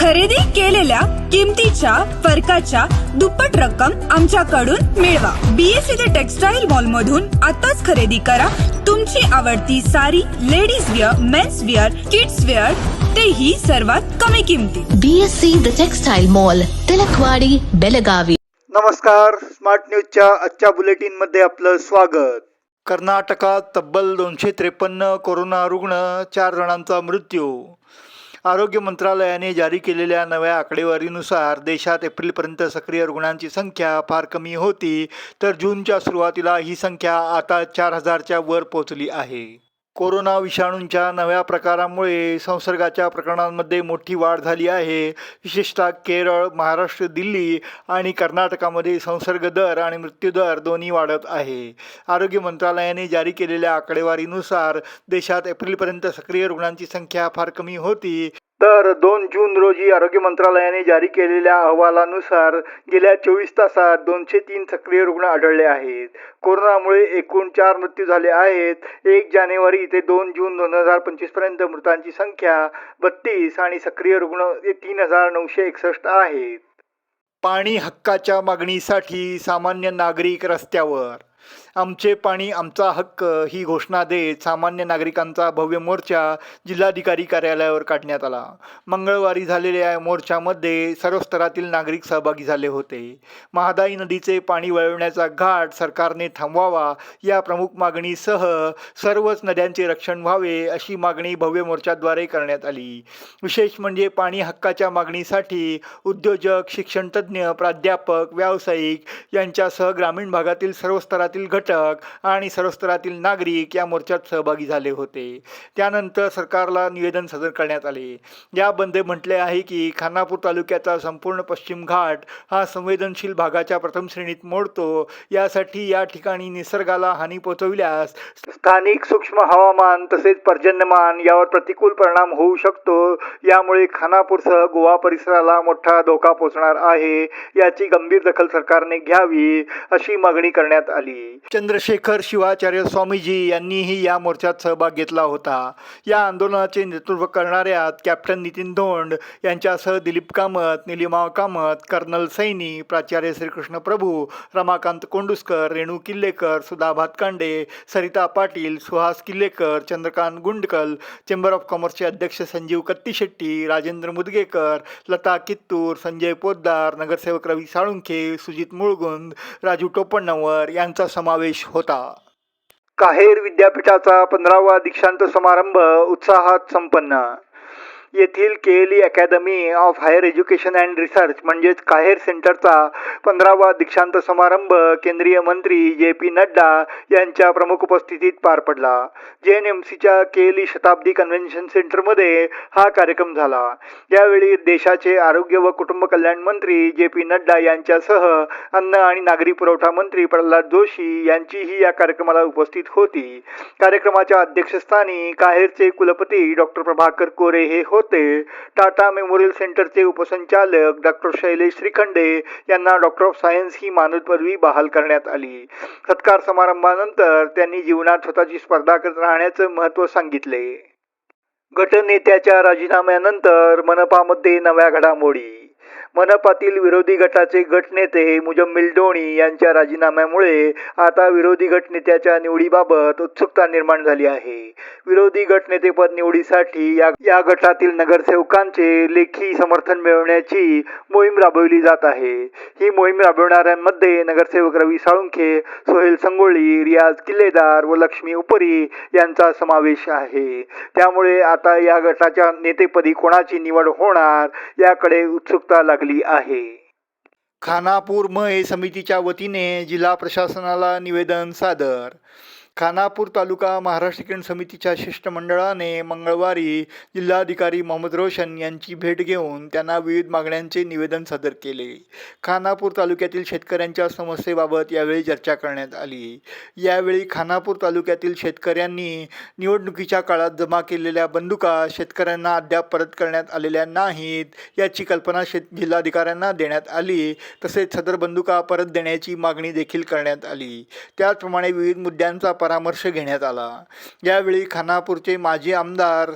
खरेदी केलेल्या किमतीच्या फरकाच्या दुप्पट रक्कम आमच्याकडून मिळवा. बीएससी द टेक्सटाईल मॉल मधून आताच खरेदी करा. तुमची आवडती sari ladies wear men's wear kids wear तेही सर्वात कमी किमतीत BSc The Textile Mall, Tilakwadi Belagavi. नमस्कार. स्मार्ट न्यूजच्या आजच्या बुलेटिनमध्ये आपलं स्वागत. कर्नाटकात तब्बल दोनशे त्रेपन्न कोरोना रुग्ण चार जणांचा मृत्यू. आरोग्य मंत्रालयाने जारी केलेल्या नव्या आकडेवारीनुसार देशात एप्रिलपर्यंत सक्रिय रुग्णांची संख्या फार कमी होती तर जूनच्या सुरुवातीला ही संख्या आता चार हजारच्या वर पोहोचली आहे. कोरोना विषाणूंच्या नव्या प्रकारामुळे संसर्गाच्या प्रकरणांमध्ये मोठी वाढ झाली आहे. विशेषतः केरळ महाराष्ट्र दिल्ली आणि कर्नाटकामध्ये संसर्ग दर आणि मृत्यूदर दोन्ही वाढत आहे. आरोग्य मंत्रालयाने जारी केलेल्या आकडेवारीनुसार देशात एप्रिलपर्यंत सक्रिय रुग्णांची संख्या फार कमी होती. तर दोन जून रोजी आरोग्य मंत्रालयाने जारी केलेल्या अहवालानुसार गेल्या चोवीस तासात दोनशे तीन सक्रिय रुग्ण आढळले आहेत. कोरोनामुळे एकूण चार मृत्यू झाले आहेत. एक जानेवारी ते दोन जून दोन हजार पंचवीसपर्यंत मृतांची संख्या बत्तीस आणि सक्रिय रुग्ण तीन हजार नऊशे एकसष्ट आहेत. पाणी हक्काच्या मागणीसाठी सामान्य नागरिक रस्त्यावर आमचे पाणी आमचा हक्क ही घोषणा देत सामान्य नागरिकांचा भव्य मोर्चा जिल्हाधिकारी कार्यालयावर काढण्यात आला. मंगळवारी झालेल्या या मोर्चामध्ये सर्व स्तरातील नागरिक सहभागी झाले होते. महादाई नदीचे पाणी वळवण्याचा घाट सरकारने थांबवावा या प्रमुख मागणीसह सर्वच नद्यांचे रक्षण व्हावे अशी मागणी भव्य मोर्चाद्वारे करण्यात आली. विशेष म्हणजे पाणी हक्काच्या मागणीसाठी उद्योजक शिक्षणतज्ज्ञ प्राध्यापक व्यावसायिक यांच्यासह ग्रामीण भागातील सर्व स्तरातील घटक आणि सर्व स्तरातील नागरिक या मोर्चात सहभागी झाले होते. त्यानंतर सरकारला निवेदन सादर करण्यात आले. या बंदे म्हटले आहे की खानापूर तालुक्याचा संपूर्ण पश्चिम घाट हा संवेदनशील भागाच्या प्रथम श्रेणीत मोडतो. यासाठी या ठिकाणी निसर्गाला हानी पोहोचविल्यास स्थानिक सूक्ष्म हवामान तसेच पर्जन्यमान यावर प्रतिकूल परिणाम होऊ शकतो. यामुळे खानापूरसह गोवा परिसराला मोठा धोका पोहोचणार आहे. याची गंभीर दखल सरकारने घ्यावी अशी मागणी करण्यात आली. चंद्रशेखर शिवाचार्य स्वामीजी यांनीही या मोर्चात सहभाग घेतला होता. या आंदोलनाचे नेतृत्व करणाऱ्या कॅप्टन नितीन धोंड यांच्यासह दिलीप कामत निलिमा कामत कर्नल सैनी प्राचार्य श्रीकृष्ण प्रभू रमाकांत कोंडुस्कर रेणू किल्लेकर सुधा भातकांडे सरिता पाटील सुहास किल्लेकर चंद्रकांत गुंडकल चेंबर ऑफ कॉमर्सचे अध्यक्ष संजीव कत्तीशेट्टी राजेंद्र मुदगेकर लता कित्तूर संजय पोद्दार नगरसेवक रवी साळुंखे सुजित मुळगुंद राजू टोपणनवर यांचा समावेश होता. काहेर विद्यापीठाचा पंधरावा दीक्षांत समारंभ उत्साहात संपन्न. येथील KLE academy of higher education and research म्हणजेच काहेर सेंटरचा पंधरावा दीक्षांत समारंभ केंद्रीय मंत्री जे पी नड्डा यांच्या प्रमुख उपस्थितीत पार पडला. जे एन एम सीच्या केएलई शताब्दी कन्व्हेन्शन सेंटरमध्ये हा कार्यक्रम झाला. यावेळी देशाचे आरोग्य व कुटुंब कल्याण मंत्री जे पी नड्डा यांच्यासह अन्न आणि नागरी पुरवठा मंत्री प्रल्हाद जोशी यांचीही या कार्यक्रमाला उपस्थित होती. कार्यक्रमाच्या अध्यक्षस्थानी काहेरचे कुलपती डॉक्टर प्रभाकर कोरे हे होते. टाटा मेमोरियल सेंटरचे उपसंचालक डॉक्टर शैलेश श्रीखंडे यांना डॉक्टर ऑफ सायन्स ही मानद पदवी बहाल करण्यात आली. सत्कार समारंभानंतर त्यांनी जीवनात स्वतःची स्पर्धा करत राहण्याचं महत्त्व सांगितले. गटनेत्याच्या राजीनाम्यानंतर मनपामध्ये नव्या घडामोडी. मनपातील विरोधी गटाचे गटनेते मुजम्मिल डोणी यांच्या राजीनाम्यामुळे आता विरोधी गटनेत्याच्या निवडीबाबत उत्सुकता निर्माण झाली आहे. विरोधी गटनेतेपद निवडीसाठी या या गटातील नगरसेवकांचे लेखी समर्थन मिळवण्याची मोहीम राबवली जात आहे. ही मोहीम राबवणाऱ्यांमध्ये नगरसेवक रवी साळुंखे सोहेल संगोळी रियाज किल्लेदार व लक्ष्मी उपरी यांचा समावेश आहे. त्यामुळे आता या गटाच्या नेतेपदी कोणाची निवड होणार याकडे उत्सुकता लागली आहे. खानापूर मय समितीच्या वतीने जिल्हा प्रशासनाला निवेदन सादर. खानापूर तालुका महाराष्ट्रीकरण समितीच्या शिष्टमंडळाने मंगळवारी जिल्हाधिकारी मोहम्मद रोशन यांची भेट घेऊन त्यांना विविध मागण्यांचे निवेदन सादर केले. खानापूर तालुक्यातील शेतकऱ्यांच्या समस्येबाबत यावेळी चर्चा करण्यात आली. यावेळी खानापूर तालुक्यातील शेतकऱ्यांनी निवडणुकीच्या काळात जमा केलेल्या बंदुका शेतकऱ्यांना अद्याप परत करण्यात आलेल्या नाहीत याची कल्पना शेत जिल्हाधिकाऱ्यांना देण्यात आली. तसेच सदर बंदुका परत देण्याची मागणी देखील करण्यात आली. त्याचप्रमाणे विविध मुद्द्यांचा परामर्श घेण्यात आला. यावेळी खानापूरचे माजी आमदार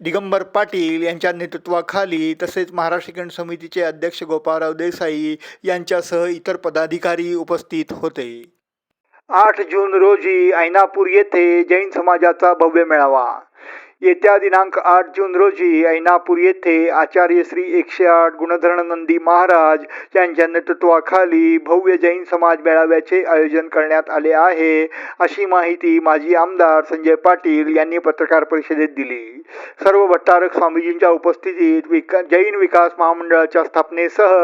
दिगंबर पाटील यांच्या नेतृत्वाखाली तसेच महाराष्ट्रीकरण समितीचे अध्यक्ष गोपाळराव देसाई यांच्यासह इतर पदाधिकारी उपस्थित होते. आठ जून रोजी ऐनापूर येथे जैन समाजाचा भव्य मेळावा. येत्या दिनांक आठ जून रोजी ऐनापूर येथे आचार्य श्री एकशे आठ गुणधरणनंदी महाराज यांच्या नेतृत्वाखाली भव्य जैन समाज मेळाव्याचे आयोजन करण्यात आले आहे. अशी माहिती माजी आमदार संजय पाटील यांनी पत्रकार परिषदेत दिली. सर्व भट्टारक स्वामीजींच्या उपस्थितीत विका जैन विकास महामंडळाच्या स्थापनेसह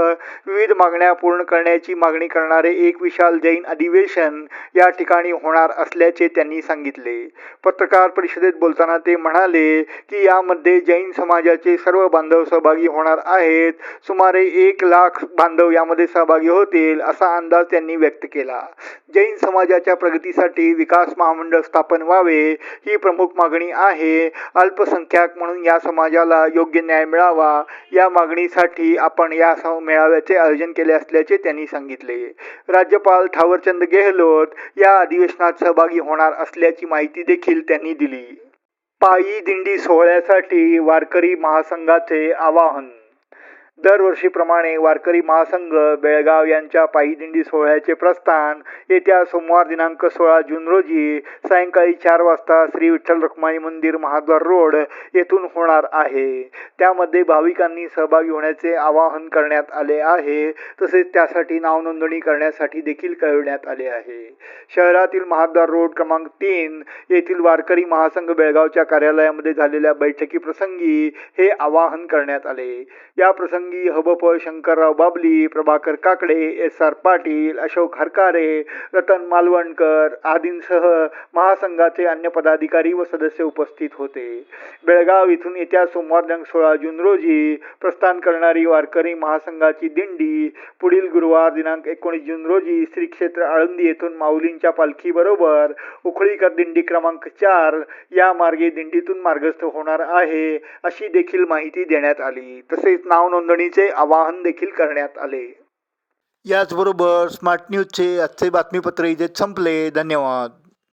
विविध मागण्या पूर्ण करण्याची मागणी करणारे एक विशाल जैन अधिवेशन या ठिकाणी होणार असल्याचे त्यांनी सांगितले. पत्रकार परिषदेत बोलताना ते म्हणाले म्हणाले की यामध्ये जैन समाजाचे सर्व बांधव सहभागी होणार आहेत. सुमारे एक लाख बांधव यामध्ये सहभागी होतील असा अंदाज त्यांनी व्यक्त केला. जैन समाजाच्या प्रगतीसाठी विकास महामंडळ स्थापन व्हावे ही प्रमुख मागणी आहे. अल्पसंख्याक म्हणून या समाजाला योग्य न्याय मिळावा या मागणीसाठी आपण या मेळाव्याचे आयोजन केले असल्याचे त्यांनी सांगितले. राज्यपाल थावरचंद गेहलोत या अधिवेशनात सहभागी होणार असल्याची माहिती देखील त्यांनी दिली. पायी दिंडी सोहळ्यासाठी वारकरी महासंघाचे आवाहन. दरवर्षीप्रमाणे वारकरी महासंघ बेळगाव यांच्या पायी दिंडी सोहळ्याचे प्रस्थान येत्या सोमवार दिनांक सोळा जून रोजी सायंकाळी चार वाजता श्री विठ्ठल रुक्माई मंदिर महाद्वार रोड येथून होणार आहे. त्यामध्ये भाविकांनी सहभागी होण्याचे आवाहन करण्यात आले आहे. तसेच त्यासाठी नावनोंदणी करण्यासाठी देखील कळविण्यात आले आहे. शहरातील महाद्वार रोड क्रमांक तीन येथील वारकरी महासंघ बेळगावच्या कार्यालयामध्ये झालेल्या बैठकीप्रसंगी हे आवाहन करण्यात आले. या प्रसंगी हबप शंकरराव बाबली प्रभाकर काकडे एस आर पाटील अशोक हरकारे रतन मालवणकर आदींसह महासंघाचे अन्य पदाधिकारी व सदस्य उपस्थित होते. बेळगाव इथून येत्या सोमवार दिनांक सोळा जून रोजी प्रस्थान करणारी वारकरी महासंघाची दिंडी पुढील गुरुवार दिनांक एकोणीस जून रोजी श्री क्षेत्र आळंदी येथून माऊलींच्या पालखीबरोबर उखळीकर दिंडी क्रमांक चार या मार्गे दिंडीतून मार्गस्थ होणार आहे अशी देखील माहिती देण्यात आली. तसेच नाव नोंदणीचे आवाहन देखील करण्यात आले. याचबरोबर स्मार्ट न्यूजचे आजचे बातमीपत्र इथे संपले. धन्यवाद.